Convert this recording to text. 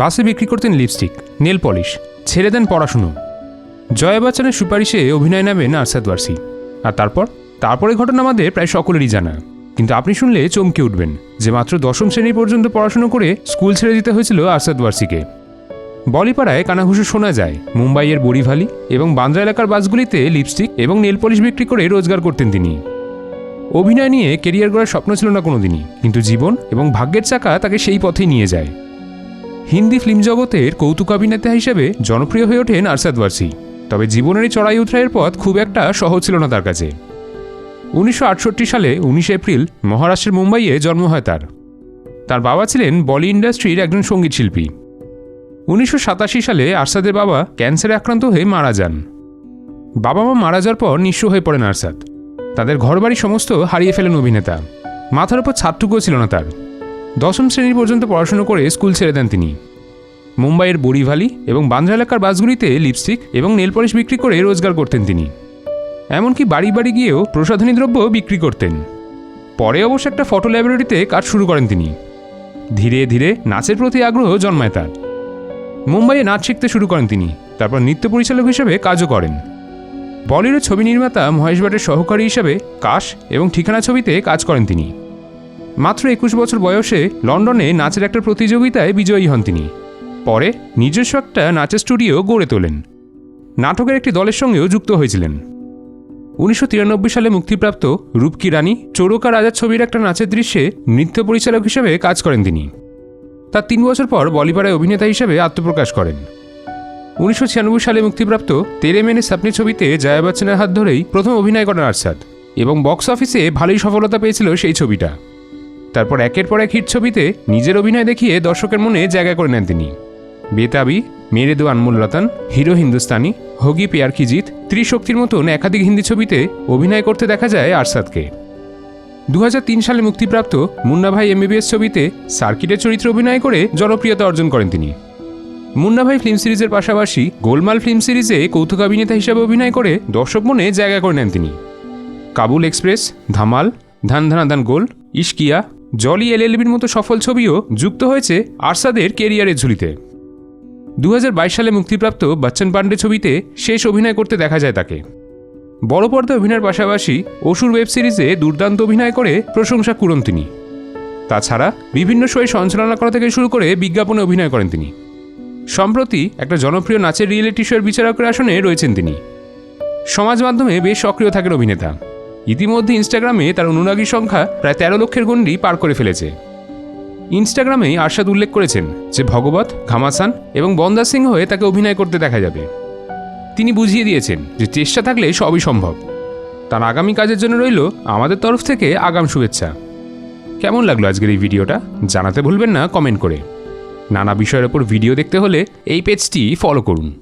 বাসে বিক্রি করতেন লিপস্টিক নেল পলিশ ছেড়ে দেন পড়াশুনো। জয়া বচ্চনের সুপারিশে অভিনয় নামেন আরশাদ ওয়ারসি আর তারপর? তারপরে ঘটনা আমাদের প্রায় সকলেরই জানা। কিন্তু আপনি শুনলে চমকে উঠবেন যে মাত্র দশম শ্রেণি পর্যন্ত পড়াশুনো করে স্কুল ছেড়ে দিতে হয়েছিল আরশাদ ওয়ারসিকে বলিপাড়ায় কানাঘুষো শোনা যায়, মুম্বাইয়ের বড়িভালি এবং বান্দ্রা এলাকার বাসগুলিতে লিপস্টিক এবং নেল পলিশ বিক্রি করে রোজগার করতেন তিনি। অভিনয় নিয়ে কেরিয়ার গড়ার স্বপ্ন ছিল না কোনোদিনই, কিন্তু জীবন এবং ভাগ্যের চাকা তাকে সেই পথেই নিয়ে যায়। হিন্দি ফিল্ম জগতের কৌতুক অভিনেতা হিসেবে জনপ্রিয় হয়ে ওঠেন আরশাদ ওয়ারসি। তবে জীবনের এই চড়াই উতরাইয়ের পথ খুব একটা সহজ ছিল না তার কাছে। উনিশশো আটষট্টি সালে উনিশে এপ্রিল মহারাষ্ট্রের মুম্বাইয়ে জন্ম হয় তার। তার বাবা ছিলেন বলি ইন্ডাস্ট্রির একজন সংগীত শিল্পী। উনিশশো সালে আরশাদের বাবা ক্যান্সারে আক্রান্ত হয়ে মারা যান। বাবা মা মারা যাওয়ার পর নিঃস্ব হয়ে পড়েন আরশাদ। তাদের ঘরবাড়ি সমস্ত হারিয়ে ফেলেন অভিনেতা। মাথার উপর ছাদটুকুও ছিল না তার। দশম শ্রেণি পর্যন্ত পড়াশুনো করে স্কুল ছেড়ে দেন তিনি। মুম্বাইয়ের বড়িভালি এবং বান্দ্রা এলাকার বাসগুলিতে লিপস্টিক এবং নেল পলিশ বিক্রি করে রোজগার করতেন তিনি। এমনকি বাড়ি বাড়ি গিয়েও প্রসাধনী দ্রব্য বিক্রি করতেন। পরে অবশ্য একটা ফটো ল্যাবরেটরিতে কাজ শুরু করেন তিনি। ধীরে ধীরে নাচের প্রতি আগ্রহ জন্মায় তার। মুম্বাইয়ে নাচ শিখতে শুরু করেন তিনি, তারপর নৃত্য পরিচালক হিসেবে কাজও করেন। বলিউডের ছবি নির্মাতা মহেশ ভাটের সহকারী হিসেবে কাশ এবং ঠিকানা ছবিতে কাজ করেন তিনি। মাত্র একুশ বছর বয়সে লন্ডনে নাচের একটা প্রতিযোগিতায় বিজয়ী হন তিনি। পরে নিজস্ব একটা নাচের স্টুডিও গড়ে তোলেন। নাটকের একটি দলের সঙ্গেও যুক্ত হয়েছিলেন। উনিশশো তিরানব্বই সালে মুক্তিপ্রাপ্ত রূপকি রানী চোরকা রাজার ছবির একটা নাচের দৃশ্যে নৃত্য পরিচালক হিসেবে কাজ করেন তিনি। তার তিন বছর পর বলিপাড়ায় অভিনেতা হিসেবে আত্মপ্রকাশ করেন। উনিশশো ছিয়ানব্বই সালে মুক্তিপ্রাপ্ত তেরে মেনে সাপনি ছবিতে জয়া বচ্চনের হাত ধরেই প্রথম অভিনয় করেন আরশাদ এবং বক্স অফিসে ভালোই সফলতা পেয়েছিল সেই ছবিটা। তারপর একের পর এক হিট ছবিতে নিজের অভিনয় দেখিয়ে দর্শকের মনে জায়গা করে নেন তিনি। বেতাবি মেরে দো আনমোল হিরো হিন্দুস্তানি, হোগি পেয়ার কি জিত ত্রিশক্তির মতন একাধিক হিন্দি ছবিতে অভিনয় করতে দেখা যায় আরশাদকে। দু হাজার তিন সালে মুক্তিপ্রাপ্ত মুন্না ভাই এমবিবিএস ছবিতে সার্কিটের চরিত্রে অভিনয় করে জনপ্রিয়তা অর্জন করেন তিনি। মুন্নাভাই ফিল্ম সিরিজের পাশাপাশি গোলমাল ফিল্ম সিরিজে কৌতুক অভিনেতা হিসেবে অভিনয় করে দর্শক মনে জায়গা করে নেন তিনি। কাবুল এক্সপ্রেস, ধামাল, ধান ধানা ধান গোল ইশকিয়া জলি এলএলবির মতো সফল ছবিও যুক্ত হয়েছে আরসাদের কেরিয়ারের ঝুলিতে। দু হাজার বাইশ সালে মুক্তিপ্রাপ্ত বচ্চন পান্ডে ছবিতে শেষ অভিনয় করতে দেখা যায় তাকে। বড় পর্দায় অভিনয়ের পাশাপাশি অসুর ওয়েব সিরিজে দুর্দান্ত অভিনয় করে প্রশংসা কুড়ন তিনি। তাছাড়া বিভিন্ন শোয়ে সঞ্চালনা করা থেকে শুরু করে বিজ্ঞাপনে অভিনয় করেন তিনি। সম্প্রতি একটা জনপ্রিয় নাচের রিয়েলিটি শোয়ের বিচারকের আসনে রয়েছেন তিনি। সমাজ মাধ্যমে বেশ সক্রিয় থাকেন অভিনেতা। ইতিমধ্যে ইনস্টাগ্রামে তার অনুরাগীর সংখ্যা প্রায় তেরো লক্ষের গণ্ডি পার করে ফেলেছে। ইনস্টাগ্রামে আরশাদ উল্লেখ করেছেন যে ভগবত, ঘামাসান এবং বন্দা সিং হয়ে তাকে অভিনয় করতে দেখা যাবে। তিনি বুঝিয়ে দিয়েছেন যে চেষ্টা থাকলে সবই সম্ভব। তার আগামী কাজের জন্য রইল আমাদের তরফ থেকে আগাম শুভেচ্ছা। কেমন লাগল আজকের এই ভিডিওটা? জানাতে ভুলবেন না, কমেন্ট করে। নানা বিষয়ের ওপর ভিডিও দেখতে হলে এই পেজটি ফলো করুন।